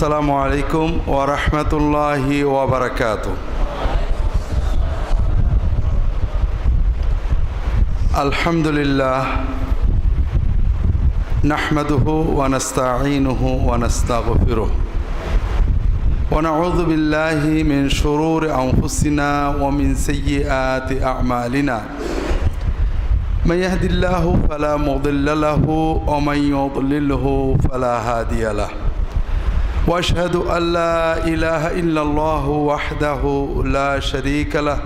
আসসালামু আলাইকুম ওরহমতুল্লাহি ওবরাকাত আলহামদুলিল্লাহ নাহমাদুহু ওয়ানাস্তাঈনুহু ওয়ানাস্তাগফিরুহ ونعوذ بالله من شرور أنفسنا ومن سيئات أعمالنا من يهد الله فلا مضل له ومن يضلله فلا هادي له واشهد ان لا اله الا الله وحده لا شريك له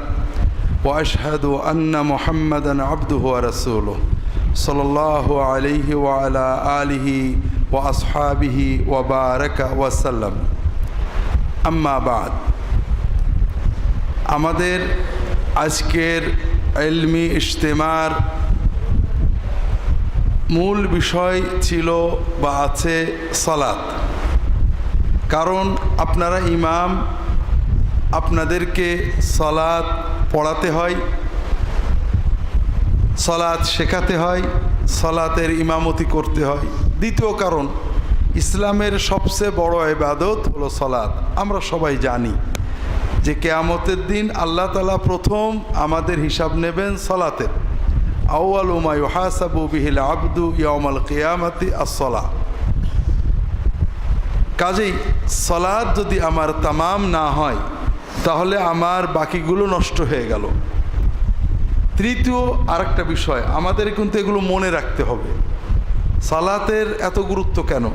واشهد ان محمدا عبده ورسوله صلى الله عليه وعلى اله واصحابه وبارك وسلم আম্মা বাদ আমাদের আজকের এলমি ইজতেমার মূল বিষয় ছিল বা আছে সলাৎ কারণ আপনারা ইমাম, আপনাদেরকে সলাৎ পড়াতে হয় সলাৎ শেখাতে হয়, সলাতের ইমামতি করতে হয়। দ্বিতীয় কারণ, ইসলামের সবচেয়ে বড় এবাদত হলো সলাৎ আমরা সবাই জানি যে কেয়ামতের দিন আল্লাহ তালা প্রথম আমাদের হিসাব নেবেন সলাতের। আউআল উমায়ু হাসাবু বিহিল আবদু ইয়ামাল কেয়ামতি আসলা কাজেই সলাদ যদি আমার তামাম না হয়, তাহলে আমার বাকিগুলো নষ্ট হয়ে গেল। তৃতীয় আরেকটা বিষয়, আমাদের কিন্তু এগুলো মনে রাখতে হবে। সালাতের এত গুরুত্ব কেন?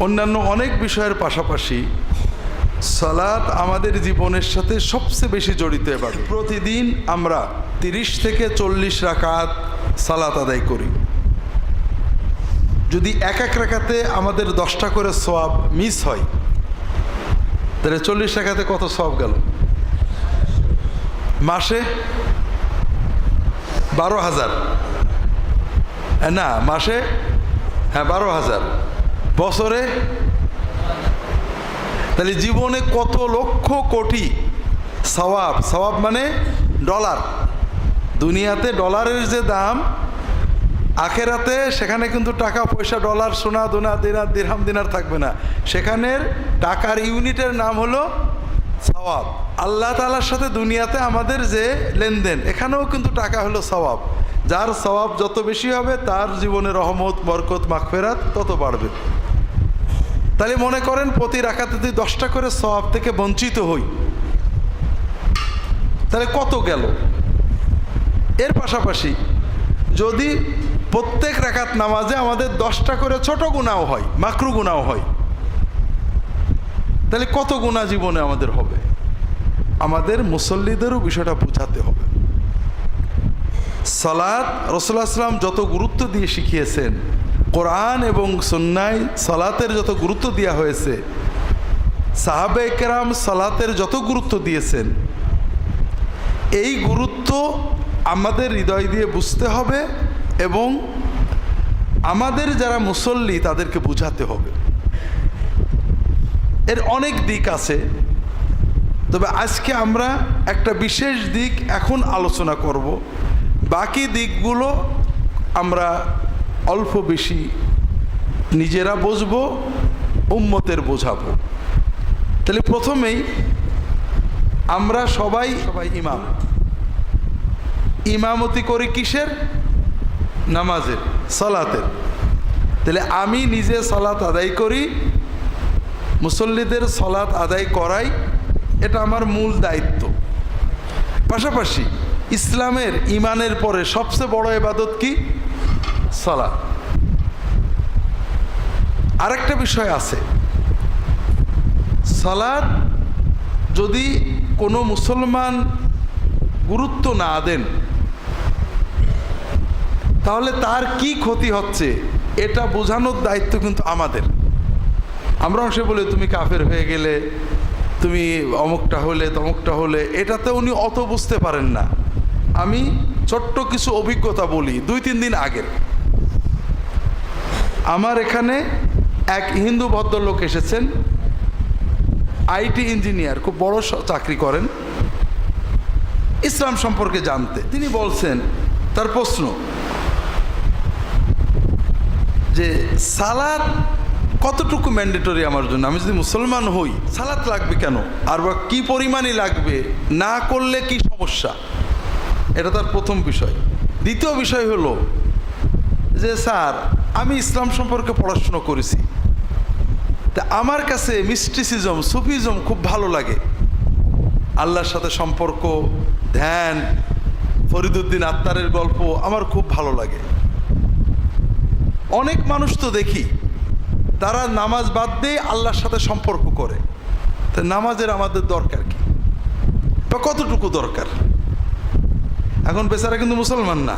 অন্যান্য অনেক বিষয়ের পাশাপাশি সালাত আমাদের জীবনের সাথে সবচেয়ে বেশি জড়িত এবার। প্রতিদিন আমরা তিরিশ থেকে চল্লিশ রাকাত সালাত আদায় করি। যদি এক এক রাখাতে আমাদের দশটা করে সোয়াব মিস হয়, তাহলে চল্লিশ টাকাতে কত সব গেল? মাসে বারো হাজার। না, মাসে হ্যাঁ বারো হাজার। বছরে, তাহলে জীবনে কত লক্ষ কোটি সওয়াব? সওয়াব মানে ডলার। দুনিয়াতে ডলারের যে দাম আখেরাতে সেখানে কিন্তু টাকা, পয়সা, ডলার, সোনা, দোনা দিনার দিরহাম, দিনার থাকবে না। সেখানের টাকার ইউনিটের নাম হলো সওয়াব। আল্লাহ তালার সাথে দুনিয়াতে আমাদের যে লেনদেন, এখানেও কিন্তু টাকা হলো সওয়াব। যার সওয়াব যত বেশি হবে, তার জীবনে রহমত, বরকত মাখফেরাত তত বাড়বে। তাহলে মনে করেন, প্রতি রাখাতে যদি দশটা করে সওয়াব থেকে বঞ্চিত হই, তাহলে কত গেল? এর পাশাপাশি যদি প্রত্যেক রাকাত নামাজে আমাদের দশটা করে ছোট গুণাও হয়, মাকরু গুণাও হয়। তাহলে কত গুণা জীবনে আমাদের হবে? আমাদের মুসল্লিদেরও বিষয়টা বোঝাতে হবে। সালাদ রসুল্লাহাম যত গুরুত্ব দিয়ে শিখিয়েছেন, কোরআন এবং সন্ন্যায় সালাতের যত গুরুত্ব দেওয়া হয়েছে, সাহাবে কেরাম সালাতের যত গুরুত্ব দিয়েছেন, এই গুরুত্ব আমাদের হৃদয় দিয়ে বুঝতে হবে এবং আমাদের যারা মুসল্লি তাদেরকে বুঝাতে হবে। এর অনেক দিক আছে, তবে আজকে আমরা একটা বিশেষ দিক এখন আলোচনা করব। বাকি দিকগুলো আমরা অল্প বেশি নিজেরা বুঝব, উম্মতের বোঝাবো। তাহলে প্রথমেই আমরা সবাই সবাই ইমাম। ইমামতি করি কিসের? নামাজের, সলাতের। তাহলে আমি নিজে সলাত আদায় করি, মুসল্লিদের সলাত আদায় করাই, এটা আমার মূল দায়িত্ব। পাশাপাশি ইসলামের ইমানের পরে সবচেয়ে বড় এবাদত কি? সলাৎ আরেকটা বিষয় আছে। সালাদ যদি কোনো মুসলমান গুরুত্ব না দেন তাহলে তার কি ক্ষতি হচ্ছে? এটা বোঝানোর দায়িত্ব কিন্তু আমাদের। আমরা অংশে বলে, তুমি কাফের হয়ে গেলে, তুমি অমুকটা হলে, তমুকটা হলে। এটাতে উনি অত বুঝতে পারেন না। আমি ছোট্ট কিছু অভিজ্ঞতা বলি, দুই, তিন দিন আগের। আমার এখানে এক হিন্দু ভদ্রলোক এসেছেন, আইটি ইঞ্জিনিয়ার, খুব বড় চাকরি করেন। ইসলাম সম্পর্কে জানতে। তিনি বলছেন, তার প্রশ্ন যে সালাদ কতটুকু ম্যান্ডেটরি আমার জন্য? আমি যদি মুসলমান হই, সালাত লাগবে কেন? আর বা কী পরিমাণই লাগবে? না করলে কি সমস্যা? এটা তার প্রথম বিষয়। দ্বিতীয় বিষয় হলো যে, স্যার, আমি ইসলাম সম্পর্কে পড়াশুনো করেছি। তা আমার কাছে মিস্টিসিজম, সুফিজম খুব ভালো লাগে। আল্লাহর সাথে সম্পর্ক, ধ্যান, ফরিদুদ্দিন আত্মারের গল্প আমার খুব ভালো লাগে। অনেক মানুষ তো দেখি, তারা নামাজ বাদ দিয়ে আল্লাহর সাথে সম্পর্ক করে। তা নামাজের আমাদের দরকার কি? বা কতটুকু দরকার? এখন বেচারা কিন্তু মুসলমান না।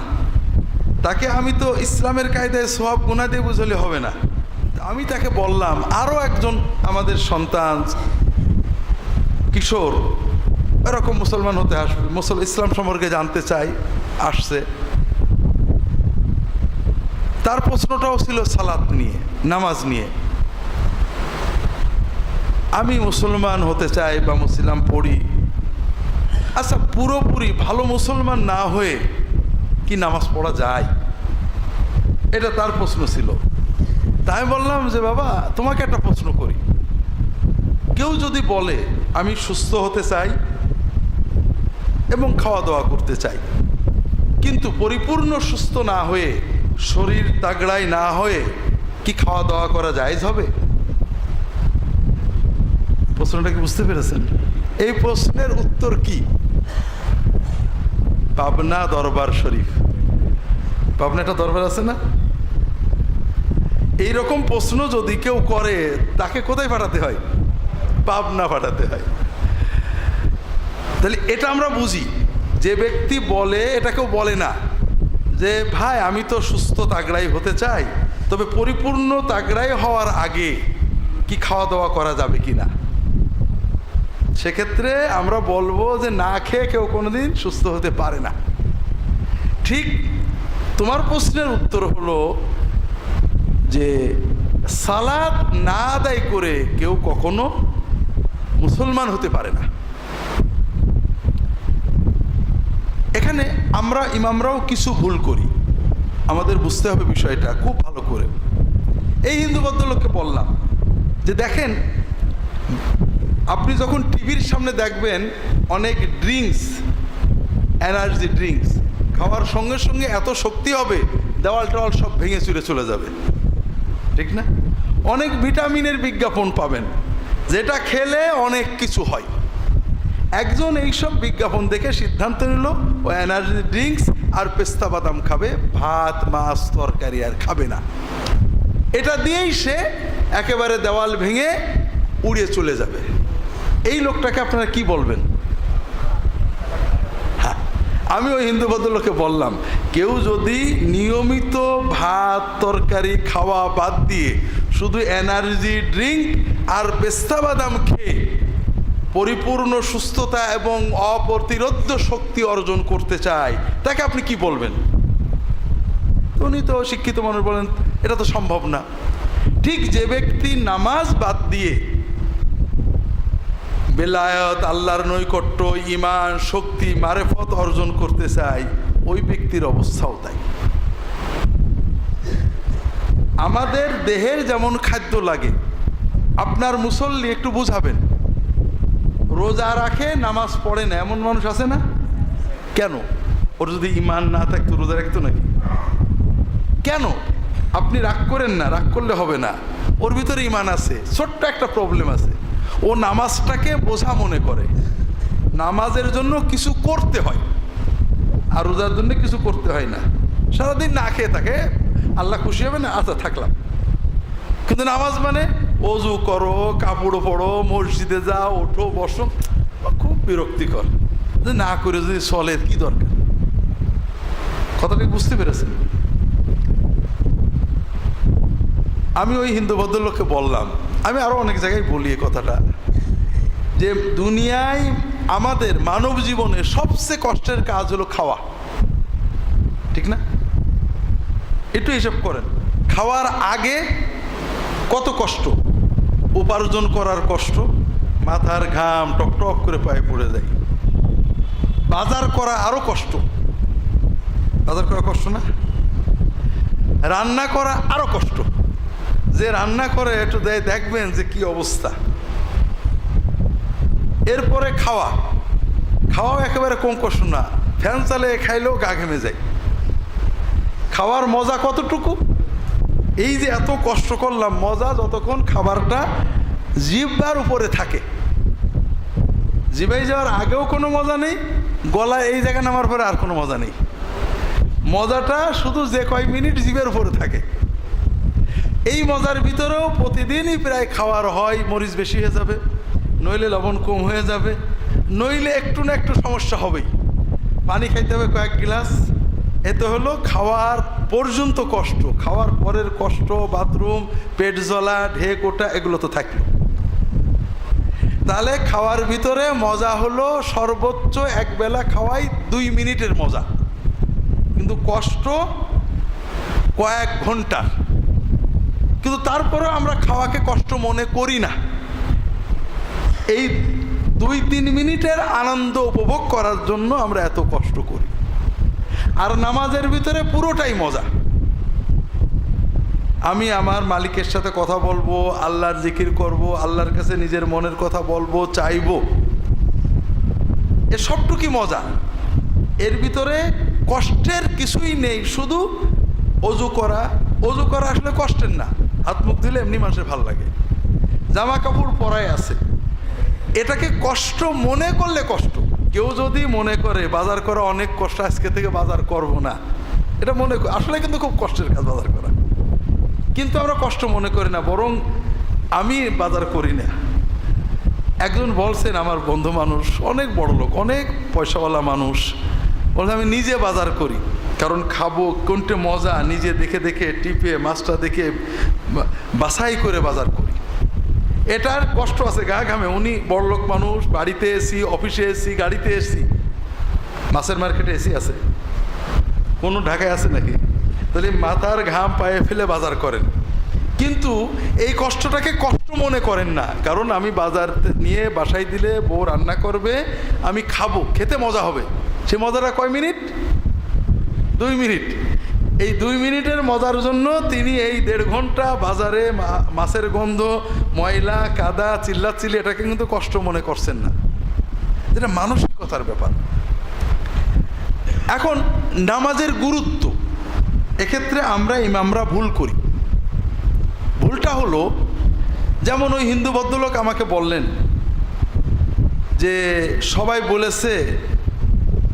তাকে আমি তো ইসলামের কায়দায় সব গুণা দিয়ে বুঝলে হবে না। আমি তাকে বললাম আরও একজন আমাদের সন্তান, কিশোর, এরকম মুসলমান হতে আসবে। মুসল ইসলাম সম্পর্কে জানতে চাই, আসছে। তার প্রশ্নটাও ছিল সালাত নিয়ে, নামাজ নিয়ে। আমি মুসলমান হতে চাই বা মুসলিম পড়ি আচ্ছা পুরোপুরি ভালো মুসলমান না হয়ে কি নামাজ পড়া যায়? এটা তার প্রশ্ন ছিল। তাই বললাম যে, বাবা, তোমাকে একটা প্রশ্ন করি। কেউ যদি বলে, আমি সুস্থ হতে চাই এবং খাওয়া দাওয়া করতে চাই, কিন্তু পরিপূর্ণ সুস্থ না হয়ে শরীর তাগড়াই না হয়ে কি খাওয়া দাওয়া করা জায়জ হবে? প্রশ্নটা কি বুঝতে পেরেছেন? এই প্রশ্নের উত্তর কি? পাবনা দরবার শরীফ। পাবনা একটা দরবার আছে না? এই রকম প্রশ্ন যদি কেউ করে, তাকে কোথায় পাঠাতে হয়? পাবনা পাঠাতে হয়। তাহলে এটা আমরা বুঝি। যে ব্যক্তি বলে, এটা কেউ বলে না। যে ভাই, আমি তো সুস্থ তাগড়াই হতে চাই, তবে পরিপূর্ণ তাগড়াই হওয়ার আগে কি খাওয়া দাওয়া করা যাবে কি না সেক্ষেত্রে আমরা বলব যে না খেয়ে কেউ কোনোদিন সুস্থ হতে পারে না। ঠিক তোমার প্রশ্নের উত্তর হলো যে সালাদ না আদায় করে কেউ কখনো মুসলমান হতে পারে না। এখানে আমরা ইমামরাও কিছু ভুল করি। আমাদের বুঝতে হবে বিষয়টা খুব ভালো করে। এই হিন্দু ভদ্রলোককে বললাম যে, দেখেন, আপনি যখন টিভির সামনে দেখবেন অনেক ড্রিঙ্কস, এনার্জি ড্রিঙ্কস, খাওয়ার সঙ্গে সঙ্গে এত শক্তি হবে, দেওয়াল টেওয়াল সব ভেঙে চুরে চলে যাবে। ঠিক না? অনেক ভিটামিনের বিজ্ঞাপন পাবেন, যেটা খেলে অনেক কিছু হয়। একজন এইসব বিজ্ঞাপন দেখে সিদ্ধান্ত নিল, ও এনার্জি ড্রিঙ্কস আর পেস্তা বাদাম খাবে, ভাত, মাছ, তরকারি আর খাবে না। এটা দিয়েই সে একেবারে দেওয়াল ভেঙে উড়িয়ে চলে যাবে। এই লোকটাকে আপনারা কি বলবেন? হ্যাঁ আমি ওই হিন্দু ভদ্রলোককে বললাম, কেউ যদি নিয়মিত ভাত, তরকারি, খাওয়া বাদ দিয়ে শুধু এনার্জি ড্রিঙ্ক আর পেস্তা বাদাম খেয়ে পরিপূর্ণ সুস্থতা এবং অপ্রতিরোধ্য শক্তি অর্জন করতে চায়, তাকে আপনি কি বলবেন? উনি তো শিক্ষিত মানুষ বলেন, এটা তো সম্ভব না। ঠিক যে ব্যক্তি নামাজ বাদ দিয়ে বেলায়ত, আল্লাহর নৈকট্য ইমান শক্তি, মারেফত অর্জন করতে চায়, ওই ব্যক্তির অবস্থাও তাই। আমাদের দেহের যেমন খাদ্য লাগে, আপনার মুসল্লি একটু বুঝাবেন? রোজা রাখে, নামাজ পড়ে না, এমন মানুষ আছে না? কেন? ওর যদি ইমান না থাকতো রোজা রাখতো নাকি? কেন? আপনি রাগ করেন না, রাগ করলে হবে না। ওর ভিতরে ইমান আছে, ছোট্ট একটা প্রবলেম আছে। ও নামাজটাকে বোঝা মনে করে। নামাজের জন্য কিছু করতে হয়, আর রোজার জন্য কিছু করতে হয় না। সারাদিন না খেয়ে থাকে, আল্লাহ খুশি হবে না? আচ্ছা থাকলাম। কিন্তু নামাজ মানে অজু করো, কাপড় পড়ো মসজিদে যাও, ওঠো, বসো। খুব বিরক্তিকর। যে না করে যদি চলে, কি দরকার? কথাটা বুঝতে পেরেছেন? আমি ওই হিন্দু ভদ্রলোককে বললাম, আমি আরও অনেক জায়গায় বলি কথাটা, যে দুনিয়ায় আমাদের মানব জীবনে সবচেয়ে কষ্টের কাজ হলো খাওয়া। ঠিক না? একটু হিসাব করেন, খাওয়ার আগে কত কষ্ট? উপার্জন করার কষ্ট, মাথার ঘাম টক টক করে পায়ে পড়ে যায়। বাজার করা আরও কষ্ট। বাজার করা কষ্ট না? রান্না করা আরও কষ্ট। যে রান্না করে একটু দেয়, দেখবেন যে কি অবস্থা। এরপরে খাওয়া। খাওয়াও একেবারে কম কষ্ট না। ফ্যান চালে খাইলেও গা ঘেমে যায়। খাওয়ার মজা কতটুকু? এই যে এত কষ্ট করলাম, মজা যতক্ষণ খাবারটা জিব্বার উপরে থাকে। জিবাই যাওয়ার আগেও কোনো মজা নেই, গলায় এই জায়গায় নামার পরে আর কোনো মজা নেই। মজাটা শুধু যে কয় মিনিট জিভের উপরে থাকে। এই মজার ভিতরেও প্রতিদিনই প্রায় খাওয়ার হয়, মরিচ বেশি হয়ে যাবে, নইলে লবণ কম হয়ে যাবে, নইলে একটু না একটু সমস্যা হবেই। পানি খাইতে হবে কয়েক গ্লাস। এতে হলো খাওয়ার পর্যন্ত কষ্ট, খাওয়ার পরের কষ্ট, বাথরুম, পেট জ্বলা, ঢেক, ওটা এগুলো তো থাকল। তাহলে খাওয়ার ভিতরে মজা হলো সর্বোচ্চ এক বেলা খাওয়াই দুই মিনিটের মজা। কিন্তু কষ্ট কয়েক ঘণ্টা কিন্তু তারপরেও আমরা খাওয়াকে কষ্ট মনে করি না। এই দুই তিন মিনিটের আনন্দ উপভোগ করার জন্য আমরা এত কষ্ট আর নামাজের ভিতরে পুরোটাই মজা। আমি আমার মালিকের সাথে কথা বলব, আল্লাহর জিকির করব, আল্লাহর কাছে নিজের মনের কথা বলব, চাইব। এ সবটুকি মজা। এর ভিতরে কষ্টের কিছুই নেই, শুধু অজু করা। অজু করা আসলে কষ্টের না, হাত মুখ দিলে এমনি মানুষের ভালো লাগে। জামা কাপড় পরাই আছে। এটাকে কষ্ট মনে করলে কষ্ট। কেউ যদি মনে করে বাজার করা অনেক কষ্ট, আজকে থেকে বাজার করব না, এটা মনে আসলে কিন্তু খুব কষ্টের কাজ বাজার করা। কিন্তু আমরা কষ্ট মনে করি না, বরং আমি বাজার করি না। একজন বলছেন, আমার বন্ধু মানুষ, অনেক বড় লোক, অনেক পয়সাওয়ালা মানুষ, বলছে, আমি নিজে বাজার করি, কারণ খাব, কোনটা মজা, নিজে দেখে দেখে, টিপে, মাছটা দেখে বাছাই করে বাজার করি। এটার কষ্ট আছে গা ঘামে। উনি বড়লোক মানুষ, বাড়িতে এসি, অফিসে এসি, গাড়িতে এসি, মাছের মার্কেটে এসি আছে। কোনো ঢাকায় আছে নাকি? তাহলে মাথার ঘাম পায়ে ফেলে বাজার করেন। কিন্তু এই কষ্টটাকে কষ্ট মনে করেন না। কারণ আমি বাজার নিয়ে বাসায় দিলে বউ রান্না করবে, আমি খাব, খেতে মজা হবে। সে মজাটা কয় মিনিট? দুই মিনিট। এই দুই মিনিটের মজার জন্য তিনি এই দেড় ঘণ্টা বাজারে মাছের গন্ধ, ময়লা, কাদা, চিল্লাচিল্লি, এটাকে কিন্তু কষ্ট মনে করছেন না। যেটা মানসিকতার ব্যাপার। এখন নামাজের গুরুত্ব, এক্ষেত্রে আমরা ইমামরা ভুল করি। ভুলটা হলো, যেমন ওই হিন্দু ভদ্রলোক আমাকে বললেন যে, সবাই বলেছে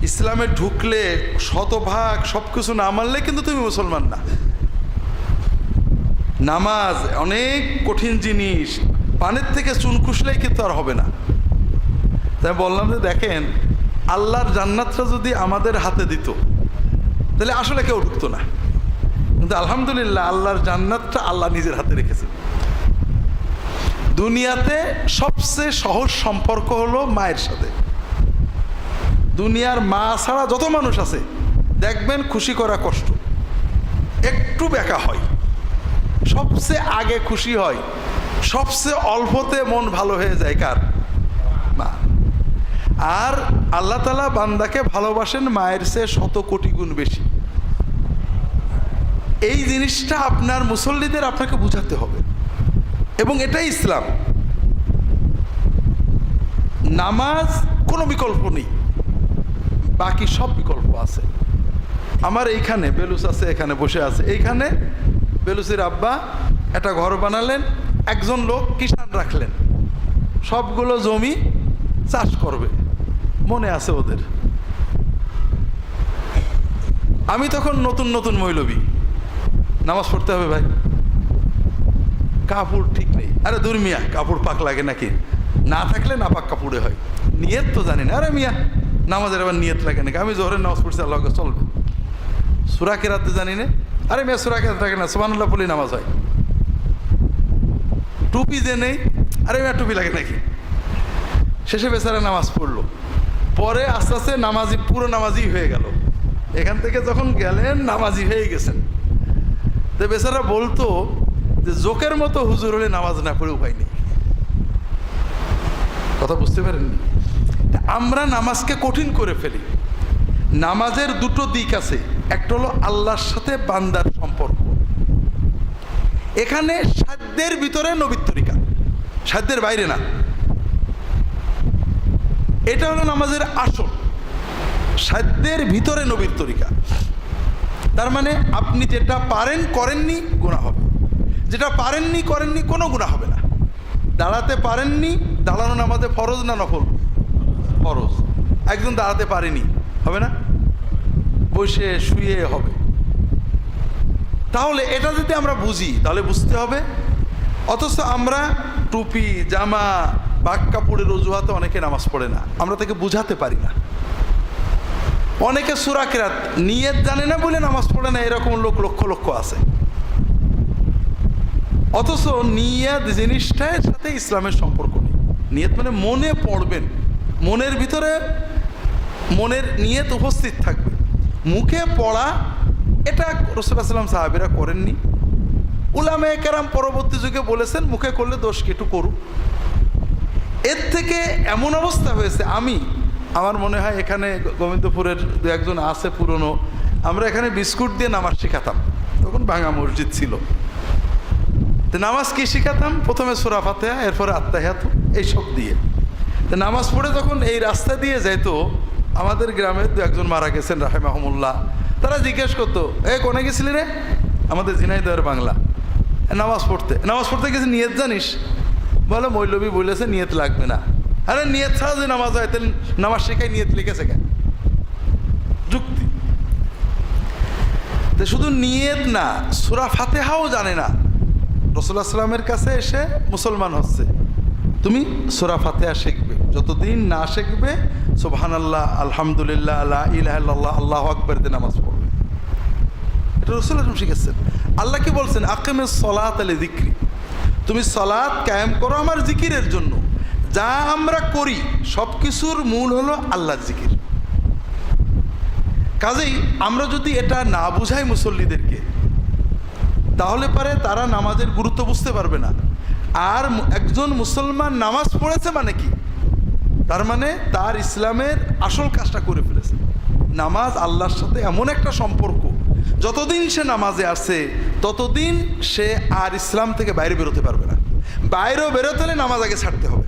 ইসলামে ঢুকলে শতভাগ সব কিছু না মানলে কিন্তু তুমি মুসলমান না। নামাজ অনেক কঠিন জিনিস, পানের থেকে চুন খুসলেই কিন্তু আর হবে না। তাই বললাম যে দেখেন, আল্লাহর জান্নাতটা যদি আমাদের হাতে দিত, তাহলে আসলে কেউ ঢুকতো না। কিন্তু আলহামদুলিল্লাহ আল্লাহর জান্নাতটা আল্লাহ নিজের হাতে রেখেছে। দুনিয়াতে সবচেয়ে সহজ সম্পর্ক হলো মায়ের সাথে। দুনিয়ার মা ছাড়া যত মানুষ আছে, দেখবেন খুশি করা কষ্ট। একটু বেকা হয়। সবচেয়ে আগে খুশি হয়, সবচেয়ে অল্পতে মন ভালো হয়ে যায় কার? মা। আর আল্লাহ তালা বান্দাকে ভালোবাসেন মায়ের চেয়ে শত কোটি গুণ বেশি। এই জিনিসটা আপনার মুসল্লিদের আপনাকে বুঝাতে হবে। এবং এটাই ইসলাম। নামাজ কোনো বিকল্প নেই। বাকি সব বিকল্প আছে। আমার এইখানে বেলুস আছে, এখানে বসে আছে। এইখানে বেলুসের আব্বা একটা ঘর বানালেন, একজন লোক কিষান রাখলেন। সবগুলো জমি চাষ করবে, মনে আছে ওদের। আমি তখন নতুন নতুন মৈলবী। নামাজ পড়তে হবে ভাই। কাপড় ঠিক নেই। আরে দূর মিয়া, কাপড় পাক লাগে নাকি? না থাকলে না পাক কাপড়ে হয়। নিয়ত তো জানি না। আরে মিয়া নামাজের আবার নিয়ত লাগে নাকি? আমি জোহরের নামাজ পড়ছি আল্লাহ চলবে। সুরা কেরাতে জানি না? আরে মেয়ে, সুরা থাকে না? সুবানুল্লাহ পড়লেই নামাজ হয়। টুপি যে নেই, আরে মেয়ে, টুপি লাগে নাকি? শেষে বেচারা নামাজ পড়ল। পরে আস্তে আস্তে নামাজি, পুরো নামাজি হয়ে গেল। এখান থেকে যখন গেলেন, নামাজি হয়ে গেছেন। তো বেচারা বলতো যে, জোকের মতো হুজুর হলে নামাজ না পড়ে উপায় নেই। কথা বুঝতে পারেননি? আমরা নামাজকে কঠিন করে ফেলি। নামাজের দুটো দিক আছে। একটা হলো আল্লাহর সাথে বান্দার সম্পর্ক। এখানে সাধ্যের ভিতরে নবীর তরিকা। সাধ্যের বাইরে না। এটা হলো নামাজের আসল। সাধ্যের ভিতরে নবীর তরিকা। তার মানে আপনি যেটা পারেন, করেননি গুণা হবে। যেটা পারেননি, করেননি, কোনো গুণা হবে না। দাঁড়াতে পারেননি, দাঁড়ানো নামাজে ফরজ না নফল? ফরজ। একজন দাঁড়াতে পারেনি, হবে না? বসে শুয়ে হবে। তাহলে এটা যদি আমরা বুঝি, তাহলে বুঝতে হবে। অথচ আমরা টুপি, জামা, বাক কাপড়ের অজুহাতে অনেকে নামাজ পড়ে না। আমরা তাকে বুঝাতে পারি না। অনেকে সুরাকেরাত নিয়ত জানে না বলে নামাজ পড়ে না, এরকম লোক লক্ষ লক্ষ আছে। অথচ নিয়াত জিনিসটার সাথে ইসলামের সম্পর্ক নেই। নিয়ত মানে মনে পড়বেন। মনের ভিতরে মনের নিয়ত উপস্থিত থাকবে। মুখে পড়া, এটা সাল্লাম সাহাবিরা করেননি। উলামে কেরাম পরবর্তী যুগে বলেছেন, মুখে করলে দোষ কি? একটু করুক এর থেকে এমন অবস্থা হয়েছে, আমি, আমার মনে হয় এখানে গোবিন্দপুরের দু একজন আছে পুরনো, আমরা এখানে বিস্কুট দিয়ে নামাজ শেখাতাম। তখন ভাঙা মসজিদ ছিল। তো নামাজ কি শেখাতাম? প্রথমে সোরা ফাতেহা, এরপরে আত্মাহাত এইসব দিয়ে। তো নামাজ পড়ে যখন এই রাস্তা দিয়ে যাইতো, আমাদের গ্রামে দু একজন মারা গেছেন, রাহেমাহমুল্লাহ। তারা জিজ্ঞেস করতো, এ, কোনে গেছিলি রে? আমাদের ঝিনাইদহের বাংলা। নামাজ পড়তে। নামাজ পড়তে গেছে, নিয়ত জানিস? বলে, মৌলবী বলেছে, নিয়ত লাগবে না। আরে, নিয়ত ছাড়া যে নামাজ হয়, তাহলে নামাজ শেখাই নিয়ত লিখেছে কেন? যুক্তি। শুধু নিয়ত না, সুরা ফাতেহাও জানে না। রসুল্লাহ সাল্লামের কাছে এসে মুসলমান হচ্ছে। তুমি সুরা ফাতেহা শিখবে। যতদিন না শিখবে সোবহান আল্লাহ আলহামদুলিল্লাহ আল্লাহ ইলাহ আল্লাহ আকবর দিয়ে নামাজ পড়বে। এটা রসুল আসলাম শিখেছেন। আল্লাহ কি বলছেন? আকেমে সলাত আলী জিক্রি তুমি সলাৎ কায়েম করো আমার জিকিরের জন্য। যা আমরা করি সব কিছুর মূল হলো আল্লাহ জিকির কাজেই আমরা যদি এটা না বুঝাই মুসল্লিদেরকে, তাহলে পারে তারা নামাজের গুরুত্ব বুঝতে পারবে না। আর একজন মুসলমান নামাজ পড়েছে মানে কি? তার মানে তার ইসলামের আসল কাজটা করে ফেলেছে। নামাজ আল্লাহর সাথে এমন একটা সম্পর্ক, যতদিন সে নামাজে আসে, ততদিন সে আর ইসলাম থেকে বাইরে বেরোতে পারবে না। বাইরেও বেরোতে হলে নামাজ আগে ছাড়তে হবে।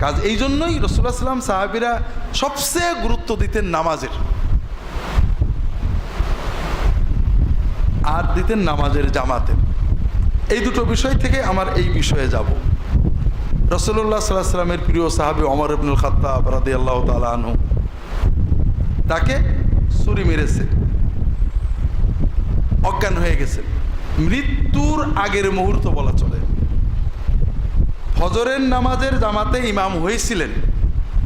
কাজ এই জন্যই রসুল্লাহ সাল্লাম সাহাবিরা সবচেয়ে গুরুত্ব দিতেন নামাজের। আর দিতেন নামাজের জামাতে। এই দুটো বিষয় থেকে আমার এই বিষয়ে যাব। রসুল্লাহ সাল্লাহ সাল্লামের প্রিয় সাহাবি অমর ইবনুল খাত্তাব রাদি আল্লাহ তালু তাকে ছুরি মেরেছে। অজ্ঞান হয়ে গেছে। মৃত্যুর আগের মুহূর্ত বলা চলে। ফজরের নামাজের জামাতে ইমাম হয়েছিলেন।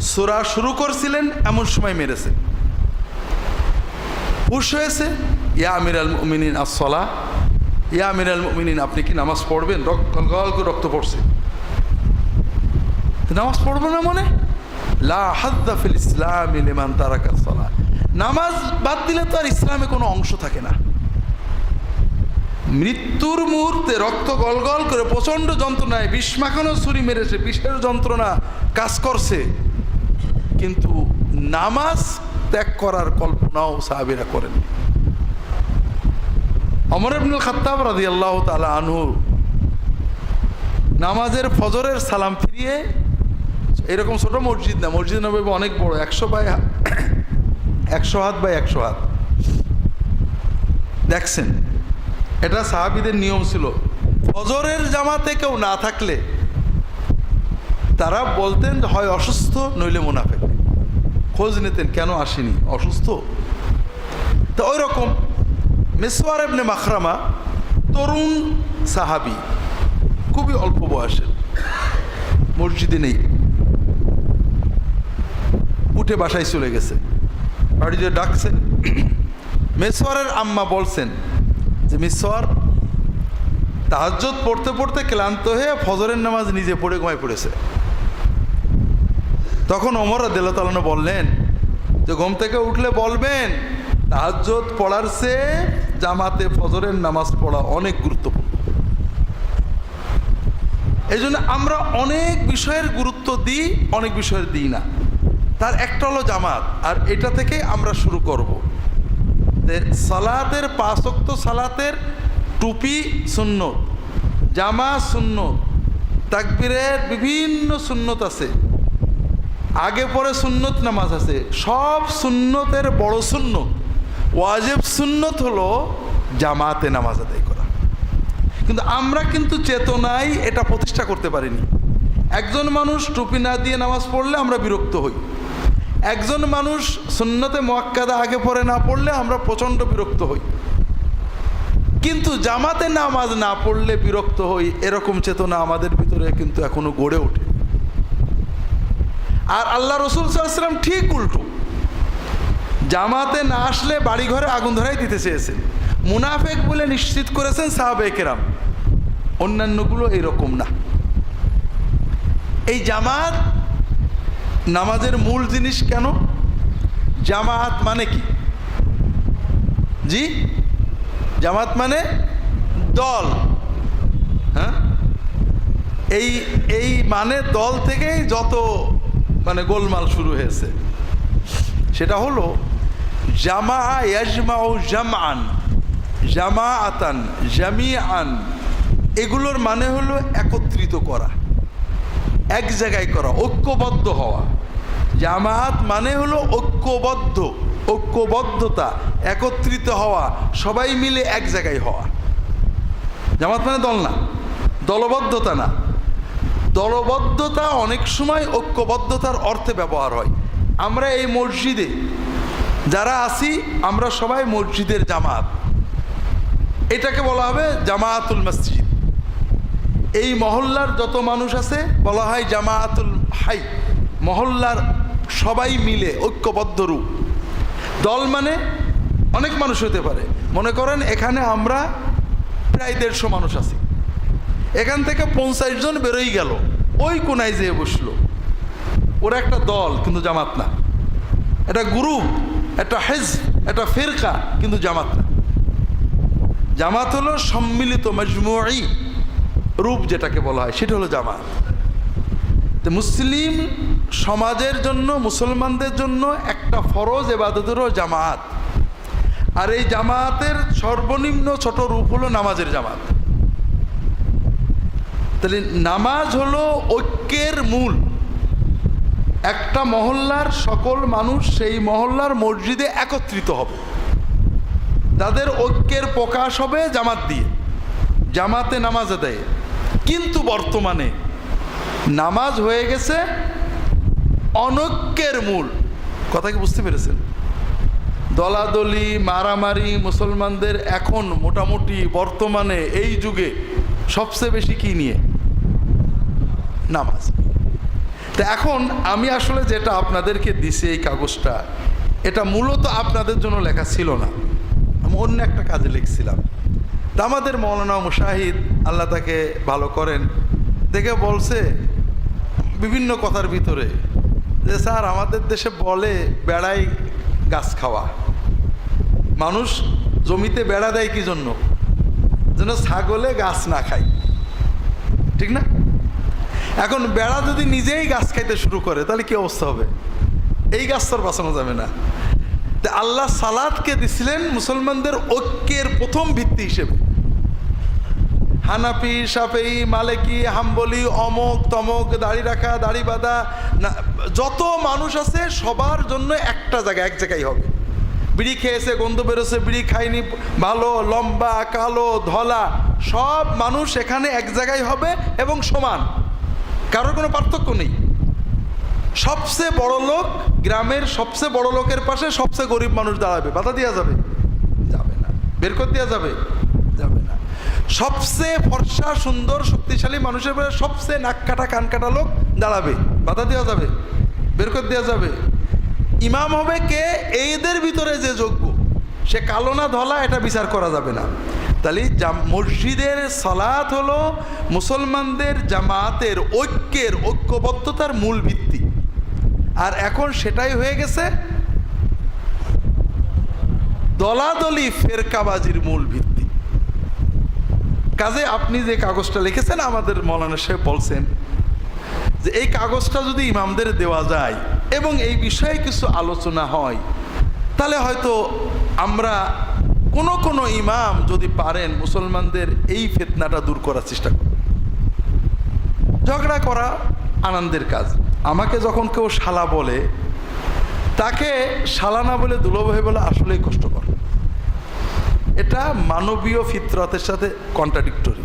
সোরা শুরু করছিলেন, এমন সময় মেরেছে। পুষ হয়েছে, ইয়া আমির আল মিনিন আসলা ইয়া আমির আল মিনিন আপনি কি নামাজ পড়বেন? রক্ত গল করে রক্ত পড়ছে। নামাজ পড়ব না মনে? ইসলাম নামাজ বাদ দিলে তো আর ইসলামে কোনো অংশ থাকে না। মৃত্যুর মুহূর্তে রক্ত গলগল করে প্রচণ্ড যন্ত্রণায় বিষ মাখানো ছুরি মেরেছে বিষের যন্ত্রণা কাজ করছে। কিন্তু নামাজ ত্যাগ করার কল্পনাও সাহাবিরা করেন অমর ইবনুল খাত্তাব রাজি আল্লাহ তালা আনহু নামাজের ফজরের সালাম ফিরিয়ে এরকম ছোট মসজিদ না, মসজিদ নবী অনেক বড়, একশো বাই একশো হাত বাই একশো হাত। দেখছেন? এটা সাহাবিদের নিয়ম ছিল। ফজরের জামাতে কেউ না থাকলে তারা বলতেন, হয় অসুস্থ, নইলে মুনাফেক। খোঁজ নিতেন, কেন আসেনি? অসুস্থ? তো ওই রকম মেসোয়ার এবনে মাখরামা তরুণ সাহাবি, খুবই অল্প বয়সের, মসজিদে নেই। উঠে বাসায় চলে গেছে। বাড়িতে ডাকছে। মেসোয়ারের আম্মা বলছেন যে, মিসওয়ার তাহাজ্জত পড়তে পড়তে ক্লান্ত হয়ে ফজরের নামাজ নিজে পড়ে ঘুমায় পড়েছে। তখন অমর দেলতালন বললেন যে, ঘুম থেকে উঠলে বলবেন তাহাজ্জত পড়ার সে জামাতে ফজরের নামাজ পড়া অনেক গুরুত্বপূর্ণ। এই আমরা অনেক বিষয়ের গুরুত্ব দিই, অনেক বিষয়ের দিই না। তার একটা হলো জামাত, আর এটা থেকে আমরা শুরু করব। সালাতের পাঁচক্ত সালাতের টুপি সুন্নত জামা সুন্নত, তাকবীরের বিভিন্ন সুন্নত আছে। আগে পরে সুন্নত নামাজ আছে। সব সুন্নতের বড় সুন্নত, ওয়াজেব সুন্নত হলো জামাতে নামাজ আদায় করা। কিন্তু আমরা কিন্তু চেতনায় এটা প্রতিষ্ঠা করতে পারিনি। একজন মানুষ টুপি না দিয়ে নামাজ পড়লে আমরা বিরক্ত হই। একজন মানুষ সুন্নতে মোয়াক্কাদা আগে পরে না পড়লে আমরা প্রচণ্ড বিরক্ত হই। কিন্তু জামাতে নামাজ না পড়লে বিরক্ত হই, এরকম চেতনা আমাদের ভিতরে কিন্তু এখনও গড়ে ওঠে। আর আল্লাহ রসুল সাল্লাম ঠিক উল্টো। জামাতে না আসলে বাড়ি ঘরে আগুন ধরাই দিতে চেয়েছেন। মুনাফেক বলে নিশ্চিত করেছেন সাহাবেকেরাম অন্যান্যগুলো এরকম না। এই জামাত নামাজের মূল জিনিস কেন? জামাত মানে কি? জি? জামাত মানে দল। হ্যাঁ? এই এই মানে দল থেকেই যত মানে গোলমাল শুরু হয়েছে। সেটা হলো জামা জামান জামা আতান জামি আন এগুলোর মানে হলো একত্রিত করা। এক জায়গায় করা, ঐক্যবদ্ধ হওয়া। জামাত মানে হলো ঐক্যবদ্ধ, ঐক্যবদ্ধতা, একত্রিত হওয়া, সবাই মিলে এক জায়গায় হওয়া। জামাত মানে দল না, দলবদ্ধতা না। দলবদ্ধতা অনেক সময় ঐক্যবদ্ধতার অর্থে ব্যবহার হয়। আমরা এই মসজিদে, যারা আছি, আমরা সবাই মসজিদের জামাত। এটাকে বলা হবে জামায়াতুল মসজিদ। এই মহল্লার যত মানুষ আছে, বলা হয় জামায়াতুল হাই, মহল্লার সবাই মিলে ঐক্যবদ্ধ রূপ। দল মানে অনেক মানুষ হতে পারে। মনে করেন এখানে আমরা প্রায় দেড়শো মানুষ আছি। এখান থেকে পঞ্চাশ জন বেরোই গেল। ওই কোনায় যেয়ে বসল। ওরা একটা দল, কিন্তু জামাত না। একটা গ্রুপ, একটা হেজ, একটা ফেরকা, কিন্তু জামাত না। জামাত হলো সম্মিলিত মজমুই। রূপ যেটাকে বলা হয়, সেটা হলো জামাত। তো মুসলিম সমাজের জন্য, মুসলমানদের জন্য একটা ফরজ এবাদতেরও জামাত। আর এই জামাতের সর্বনিম্ন ছোট রূপ হলো নামাজের জামাত। তাহলে নামাজ হলো ঐক্যের মূল। একটা মহল্লার সকল মানুষ সেই মহল্লার মসজিদে একত্রিত হবে। তাদের ঐক্যের প্রকাশ হবে জামাত দিয়ে। জামাতে নামাজ দেয় কিন্তু বর্তমানে নামাজ হয়ে গেছে অনৈক্যের মূল। কথা কি বুঝতে পেরেছেন? দলাদলি, মারামারি, মুসলমানদের এখন মোটামুটি বর্তমানে এই যুগে সবচেয়ে বেশি কি নিয়ে? নামাজ। তা এখন আমি আসলে যেটা আপনাদেরকে দিছি এই কাগজটা, এটা মূলত আপনাদের জন্য লেখা ছিল না। আমি অন্য একটা কাজে লিখছিলাম। তা আমাদের মৌলানা মুশাহিদ আল্লাহ তাকে ভালো করেন। দেখে বলছে বিভিন্ন কথার ভিতরে যে, স্যার, আমাদের দেশে বলে বেড়াই গাছ খাওয়া। মানুষ জমিতে বেড়া দেয় কি জন্য যেন ছাগলে গাছ না খায়। ঠিক না? এখন বেড়া যদি নিজেই গাছ খাইতে শুরু করে, তাহলে কি অবস্থা হবে? এই গাছ তো বাঁচানো যাবে না। আল্লাহ সালাদকে দিছিলেন মুসলমানদের ঐক্যের প্রথম ভিত্তি হিসেবে। হানাপি সাফেই মালেকি, হাম্বলি, অমক, তমক, দাড়ি রাখা, দাড়ি বাঁধা যত মানুষ আছে সবার জন্য একটা জায়গা, এক জায়গায় হবে। বিড়ি খেয়েছে, গন্ধ বেরোছে বিড়ি খায়নি, ভালো, লম্বা, কালো, ধলা, সব মানুষ এখানে এক জায়গায় হবে এবং সমান। কারোর কোনো পার্থক্য নেই। সবচেয়ে বড় লোক গ্রামের সবচেয়ে বড় লোকের পাশে সবচেয়ে গরিব মানুষ দাঁড়াবে। বাধা দেওয়া যাবে। যাবে না। বের করে দেওয়া যাবে। সবচেয়ে ফর্সা, সুন্দর, শক্তিশালী মানুষের পাশে সবচেয়ে নাক কাটা, কান কাটা লোক দাঁড়াবে, বাধা দেওয়া যাবে, বের করে দেওয়া যাবে। ইমাম হবে কে? এইদের ভিতরে যে যোগ্য। সে কালো না ধলা, এটা বিচার করা যাবে না। তাহলে মসজিদের সালাত হলো মুসলমানদের জামাতের ঐক্যের ঐক্যবদ্ধতার মূল ভিত্তি। আর এখন সেটাই হয়ে গেছে দলাদলি, ফেরকাবাজির মূল ভিত্তি। কাজে আপনি যে কাগজটা লিখেছেন, আমাদের মৌলানা সাহেব বলছেন যে এই কাগজটা যদি ইমামদের দেওয়া যায় এবং এই বিষয়ে কিছু আলোচনা হয়, তাহলে হয়তো আমরা কোন কোন ইমাম যদি পারেন মুসলমানদের এই ফেতনাটা দূর করার চেষ্টা করুন ঝগড়া করা আনন্দের কাজ। আমাকে যখন কেউ শালা বলে, তাকে শালা না বলে দুলভাই বলে আসলেই কষ্টকর। এটা মানবীয় ফিতরতের সাথে কন্ট্রাডিক্টরি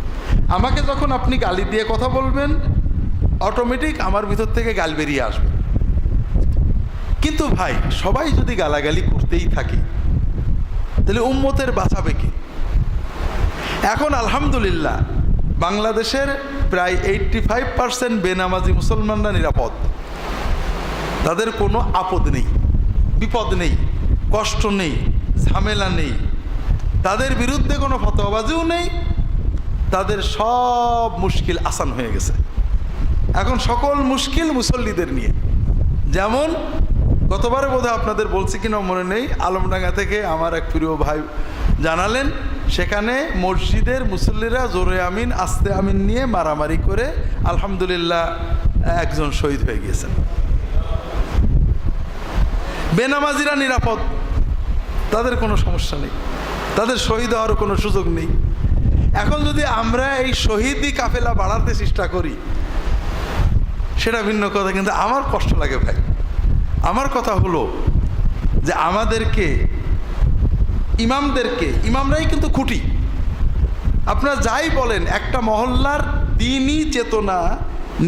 আমাকে যখন আপনি গালি দিয়ে কথা বলবেন অটোমেটিক আমার ভিতর থেকে গাল বেরিয়ে আসবে। কিন্তু ভাই, সবাই যদি গালাগালি করতেই থাকে, তাহলে উম্মতের বাঁচাবে কি? এখন আলহামদুলিল্লাহ, বাংলাদেশের প্রায় এইটটি ফাইভ পার্সেন্ট বেনামাজি মুসলমানরা নিরাপদ। তাদের কোনো আপদ নেই, বিপদ নেই, কষ্ট নেই, ঝামেলা নেই। তাদের বিরুদ্ধে কোনো ফতোয়াবাজিও নেই। তাদের সব মুশকিল আসান হয়ে গেছে। এখন সকল মুশকিল মুসল্লিদের নিয়ে। যেমন, গতবারে বোধহয় আপনাদের বলছি কিনা মনে নেই, আলমডাঙ্গা থেকে আমার এক প্রিয় ভাই জানালেন, সেখানে মসজিদের মুসল্লিরা জোরে আমিন, আস্তে আমিন নিয়ে মারামারি করে আলহামদুলিল্লাহ একজন শহীদ হয়ে গিয়েছেন। বেনামাজিরা নিরাপদ, তাদের কোনো সমস্যা নেই। তাদের শহীদ হওয়ার কোনো সুযোগ নেই। এখন যদি আমরা এই শহীদি কাফেলা বাড়াতে চেষ্টা করি, সেটা ভিন্ন কথা, কিন্তু আমার কষ্ট লাগে ভাই। আমার কথা হলো যে আমাদেরকে, ইমামদেরকে, ইমামরাই কিন্তু খুঁটি। আপনারা যাই বলেন, একটা মহল্লার দিনই চেতনা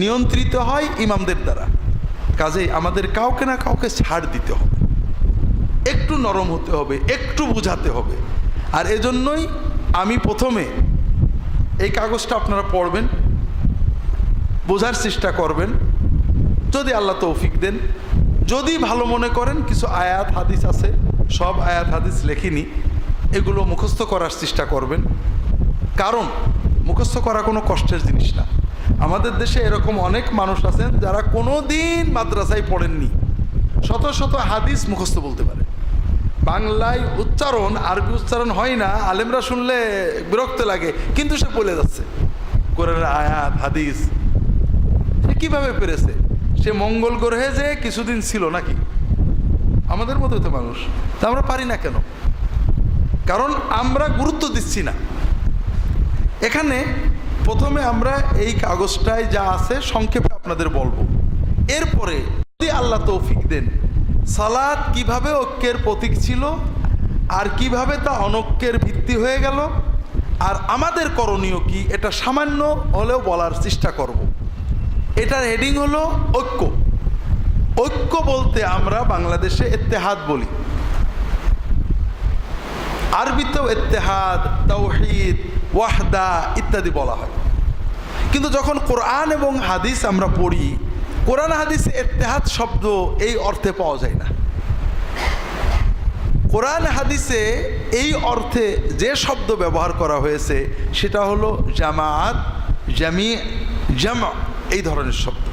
নিয়ন্ত্রিত হয় ইমামদের দ্বারা। কাজেই আমাদের কাউকে না কাউকে ছাড় দিতে হবে। একটু নরম হতে হবে, একটু বুঝাতে হবে। আর এজন্যই আমি প্রথমে এই কাগজটা আপনারা পড়বেন, বোঝার চেষ্টা করবেন, যদি আল্লাহ তৌফিক দেন। যদি ভালো মনে করেন, কিছু আয়াত, হাদিস আছে, সব আয়াত, হাদিস লেখিনি, এগুলো মুখস্থ করার চেষ্টা করবেন। কারণ মুখস্থ করা কোনো কষ্টের জিনিস না। আমাদের দেশে এরকম অনেক মানুষ আছেন যারা কোনো দিন মাদ্রাসায় পড়েননি। শত শত হাদিস মুখস্থ বলতে পারে। বাংলায় উচ্চারণ, আরবি উচ্চারণ হয় না, আলেমরা শুনলে বিরক্ত লাগে, কিন্তু সে বলে যাচ্ছে, কোরআনের আয়াত, হাদিস, সে কীভাবে পেরেছে? সে মঙ্গল গ্রহে যে কিছুদিন ছিল নাকি? আমাদের মতো তো মানুষ, তা আমরা পারি না কেন? কারণ আমরা গুরুত্ব দিচ্ছি না। এখানে প্রথমে আমরা এই কাগজটায় যা আছে সংক্ষেপে আপনাদের বলব। এরপরে যদি আল্লাহ তৌফিক দেন সালাদ কীভাবে ঐক্যের প্রতীক ছিল, আর কীভাবে তা অনৈক্যের ভিত্তি হয়ে গেল, আর আমাদের করণীয় কি, এটা সামান্য হলেও বলার চেষ্টা করব। এটার হেডিং হলো ঐক্য। ঐক্য বলতে আমরা বাংলাদেশে এত্তেহাদ বলি। আরবিতেও এত্তেহাদ তৌহিদ ওয়াহদা ইত্যাদি বলা হয়। কিন্তু যখন কোরআন এবং হাদিস আমরা পড়ি কোরআন হাদিসে এত্তেহাদ শব্দ এই অর্থে পাওয়া যায় না। কোরআন হাদিসে এই অর্থে যে শব্দ ব্যবহার করা হয়েছে, সেটা হলো জামাত জামি জামা এই ধরনের শব্দ।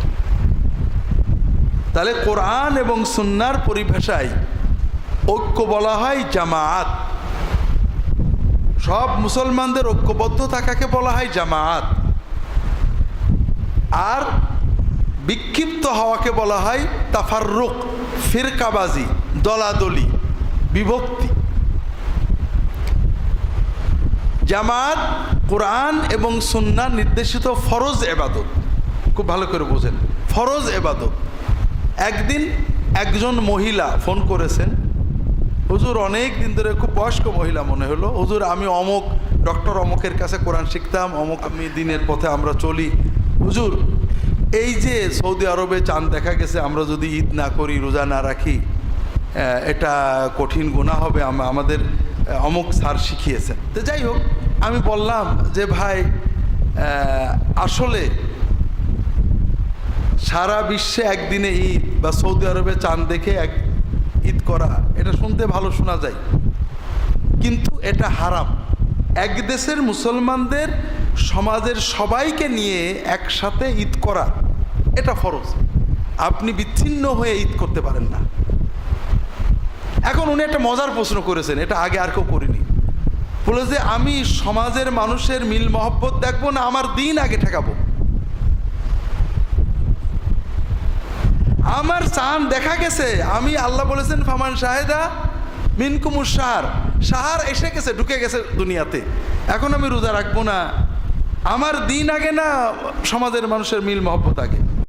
তাহলে কোরআন এবং সুন্নার পরিভাষায় ঐক্য বলা হয় জামাত সব মুসলমানদের ঐক্যবদ্ধ থাকাকে বলা হয় জামাত আর বিক্ষিপ্ত হওয়াকে বলা হয় তাফাররুক, ফিরকাবাজি, দলাদলি, বিভক্তি। জামাত, কোরআন এবং সুন্না নির্দেশিত ফরজ এবাদত। খুব ভালো করে বোঝেন। ফরজ এবাদত। একদিন একজন মহিলা ফোন করেছেন, হুজুর, অনেক দিন ধরে খুব বয়স্ক মহিলা মনে হলো। হুজুর, আমি অমুক, ডক্টর অমুকের কাছে কোরআন শিখতাম, অমুক আমি দিনের পথে আমরা চলি। হুজুর এই যে সৌদি আরবে চাঁদ দেখা গেছে, আমরা যদি ঈদ না করি, রোজা না রাখি এটা কঠিন গুণা হবে আমাদের অমুক স্যার শিখিয়েছেন। তো যাই হোক, আমি বললাম যে ভাই আসলে সারা বিশ্বে একদিনে ঈদ বা সৌদি আরবে চাঁদ দেখে এক ঈদ করা, এটা শুনতে ভালো শোনা যায়। কিন্তু এটা হারাম। এক দেশের মুসলমানদের সমাজের সবাইকে নিয়ে একসাথে ঈদ করা, এটা ফরজ। আপনি বিচ্ছিন্ন হয়ে ঈদ করতে পারেন না। এখন উনি একটা মজার প্রশ্ন করেছেন, এটা আগে আর কেউ করিনি। বলে যে, আমি সমাজের মানুষের মিল মহব্বত দেখব না, আমার দিন আগে ঠেকাবো। আমার চান দেখা গেছে, আমি আল্লাহ বলেছেন, ফামান শাহেদা মিনকুমুর সাহার সাহার এসে গেছে, ঢুকে গেছে দুনিয়াতে। এখন আমি রোজা রাখব না আমার দিন আগে না সমাজের মানুষের মিল মহব্বত আগে।